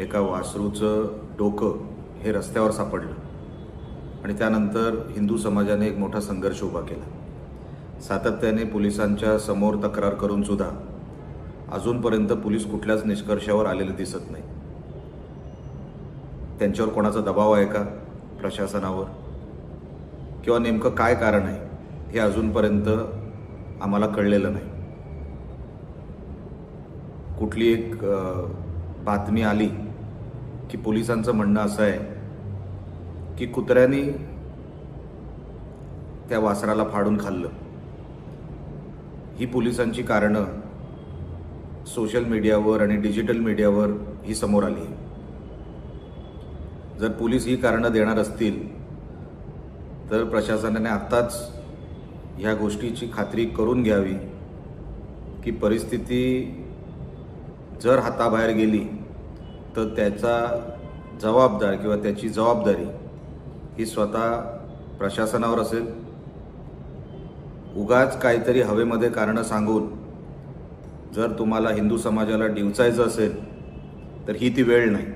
एका वासरूचं डोकं हे रस्त्यावर सापडलं. आणि त्यानंतर हिंदू समाजाने एक मोठा संघर्ष उभा केला. सातत्याने पोलिसांच्या समोर तक्रार करून सुद्धा अजूनपर्यंत पोलीस कुठल्याच निष्कर्षावर आलेले दिसत नाही. त्यांच्यावर कोणाचा दबाव आहे का प्रशासनावर? किंवा नेमकं काय कारण आहे हे अजूनपर्यंत आम्हाला कळलेलं नाही. कुठली एक बातमी आली की पोलिसांचं म्हणणं असं आहे की कुत्र्यानी त्या वासराला फाडून खाल्लं. ही पोलिसांची कारणं सोशल मीडियावर आणि डिजिटल मीडियावर ही समोर आली जर पोलीस ही कारणं देणार असतील तर प्रशासनाने आत्ताच ह्या गोष्टीची खात्री करून घ्यावी की परिस्थिती जर हाताबाहेर गेली तर त्याचा जबाबदार किंवा त्याची जबाबदारी ही स्वतः प्रशासनावर असेल. उगाच काहीतरी हवेमध्ये कारणं सांगून जर तुम्हाला हिंदू समाजाला डिवचायचं असेल तर ही ती वेळ नाही.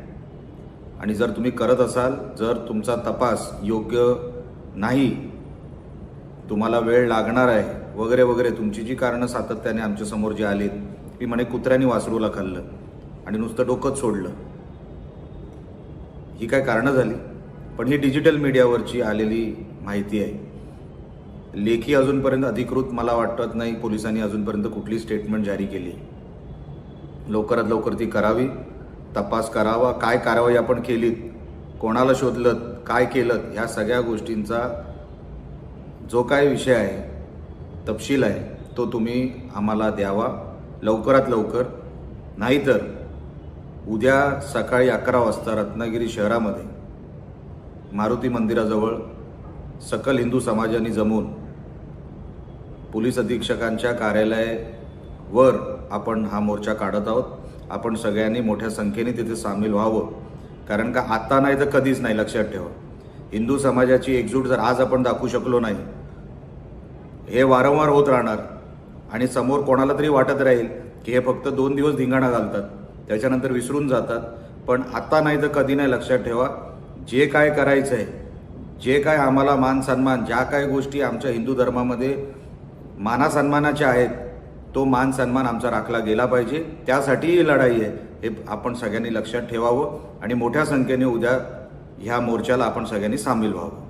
आणि जर तुम्ही करत असाल जर तुमचा तपास योग्य नाही तुम्हाला वेळ लागणार आहे वगैरे वगैरे तुमची जी कारणं सातत्याने आमच्यासमोर जी आलीत ती म्हणे कुत्र्याने वासरूला खाल्लं आणि नुसतं डोकंच सोडलं. ही काय कारणं झाली? पण ही डिजिटल मीडियावरची आलेली माहिती आहे. लेखी अजूनपर्यंत अधिकृत मला वाटत नाही पोलिसांनी अजूनपर्यंत कुठली स्टेटमेंट जारी केली लवकरात लवकर ती करावी. तपास करावा. काय कारवाई आपण केलीत? कोणाला शोधलं काय केलं ह्या सगळ्या गोष्टींचा जो काय विषय आहे तपशील आहे तो तुम्ही आम्हाला द्यावा. लवकरात लवकर. नाहीतर उद्या सकाळी अकरा वाजता रत्नागिरी शहरामध्ये मारुती मंदिराजवळ सकल हिंदू समाजाने जमून पोलीस अधीक्षकांच्या कार्यालयावर आपण हा मोर्चा काढत आहोत. आपण सगळ्यांनी मोठ्या संख्येने तिथे सामील व्हावं. कारण का आत्ता नाही तर कधीच नाही लक्षात ठेवा. हिंदू समाजाची एकजूट जर आज आपण दाखवू शकलो नाही हे वारंवार होत राहणार आणि समोर कोणाला तरी वाटत राहील की हे फक्त दोन दिवस धिंगाणा घालतात. त्याच्यानंतर विसरून जातात. पण आता नाही तर कधी नाही लक्षात ठेवा जे काय करायचं आहे जे काय आम्हाला मान सन्मान ज्या काय गोष्टी आमच्या हिंदू धर्मामध्ये मानासन्मानाच्या आहेत तो मान सन्मान आमचा राखला गेला पाहिजे. त्यासाठी ही लढाई आहे हे आपण सगळ्यांनी लक्षात ठेवावं आणि मोठ्या संख्येने उद्या ह्या मोर्चाला आपण सगळ्यांनी सामील व्हावं.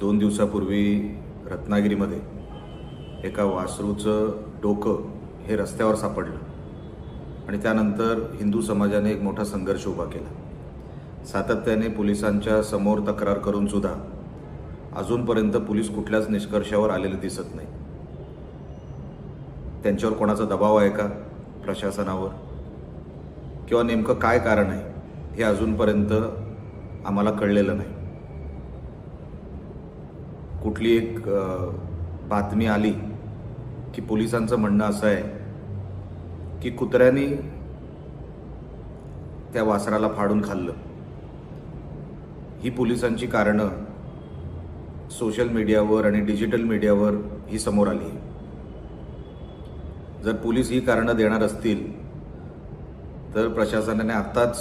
दोन दिवसापूर्वी रत्नागिरीमध्ये एका वासरूचं डोकं हे रस्त्यावर सापडलं. आणि त्यानंतर हिंदू समाजाने एक मोठा संघर्ष उभा केला. सातत्याने पोलिसांच्या समोर तक्रार करून सुद्धा अजूनपर्यंत पोलीस कुठल्याच निष्कर्षावर आलेले दिसत नाही. त्यांच्यावर कोणाचा दबाव आहे का प्रशासनावर? किंवा नेमकं काय कारण आहे हे अजूनपर्यंत आम्हाला कळलेलं नाही. कुठली एक बातमी आली की पोलिसांचं म्हणणं असं आहे की कुत्र्यानी त्या वासराला फाडून खाल्लं. ही पोलिसांची कारणं सोशल मीडियावर आणि डिजिटल मीडियावर ही समोर आली जर पोलीस ही कारणं देणार असतील तर प्रशासनाने आत्ताच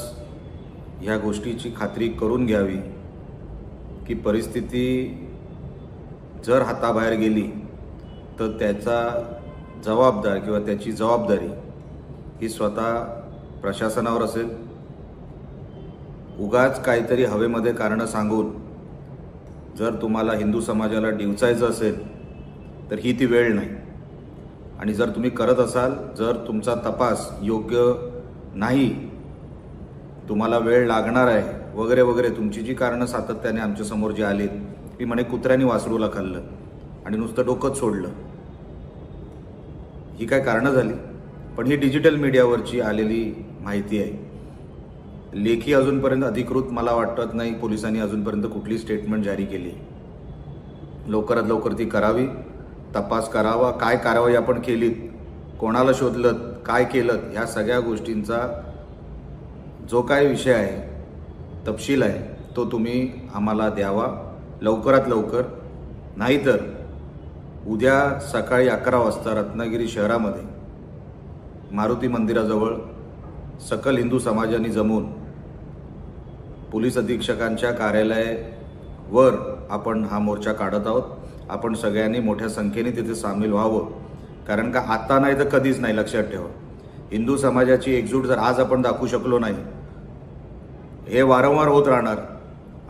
ह्या गोष्टीची खात्री करून घ्यावी की परिस्थिती जर हाताबाहेर गेली तर त्याचा जबाबदार किंवा त्याची जबाबदारी ही स्वतः प्रशासनावर असेल. उगाच काहीतरी हवेमध्ये कारणं सांगून जर तुम्हाला हिंदू समाजाला डिवचायचं असेल तर ही ती वेळ नाही. आणि जर तुम्ही करत असाल जर तुमचा तपास योग्य नाही तुम्हाला वेळ लागणार आहे वगैरे वगैरे तुमची जी कारणं सातत्याने आमच्यासमोर जी आलीत ती म्हणे कुत्र्याने वासरूला खाल्लं. आणि नुसतं डोकंच सोडलं. ही काय कारणं झाली? पण ही डिजिटल मीडियावरची आलेली माहिती आहे. लेखी अजूनपर्यंत अधिकृत मला वाटत नाही पोलिसांनी अजूनपर्यंत कुठली स्टेटमेंट जारी केली. लवकरात लवकर ती करावी. तपास करावा. काय कारवाई आपण केलीत? कोणाला शोधलं काय केलं ह्या सगळ्या गोष्टींचा जो काय विषय आहे तपशील आहे तो तुम्ही आम्हाला द्यावा. लवकरात लवकर. नाहीतर उद्या सकाळी अकरा वाजता रत्नागिरी शहरामध्ये मारुती मंदिराजवळ सकल हिंदू समाजाने जमून पोलीस अधीक्षकांच्या कार्यालयावर आपण हा मोर्चा काढत आहोत. आपण सगळ्यांनी मोठ्या संख्येने तिथे सामील व्हावं. कारण का आता नाही तर कधीच नाही लक्षात ठेवा. हिंदू समाजाची एकजूट जर आज आपण दाखवू शकलो नाही हे वारंवार होत राहणार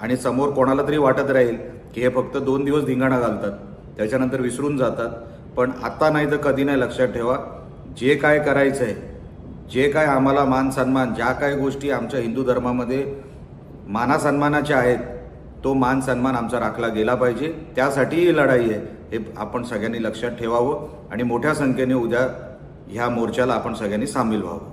आणि समोर कोणाला तरी वाटत राहील की हे फक्त दोन दिवस धिंगाणा घालतात. त्याच्यानंतर विसरून जातात. पण आता नाही तर कधी नाही लक्षात ठेवा जे काय करायचं आहे जे काय आम्हाला मान सन्मान ज्या काय गोष्टी आमच्या हिंदू धर्मामध्ये मानासन्मानाच्या आहेत तो मान सन्मान आमचा राखला गेला पाहिजे. त्यासाठी ही लढाई आहे हे आपण सगळ्यांनी लक्षात ठेवावं आणि मोठ्या संख्येने उद्या ह्या मोर्चाला आपण सगळ्यांनी सामील व्हावं.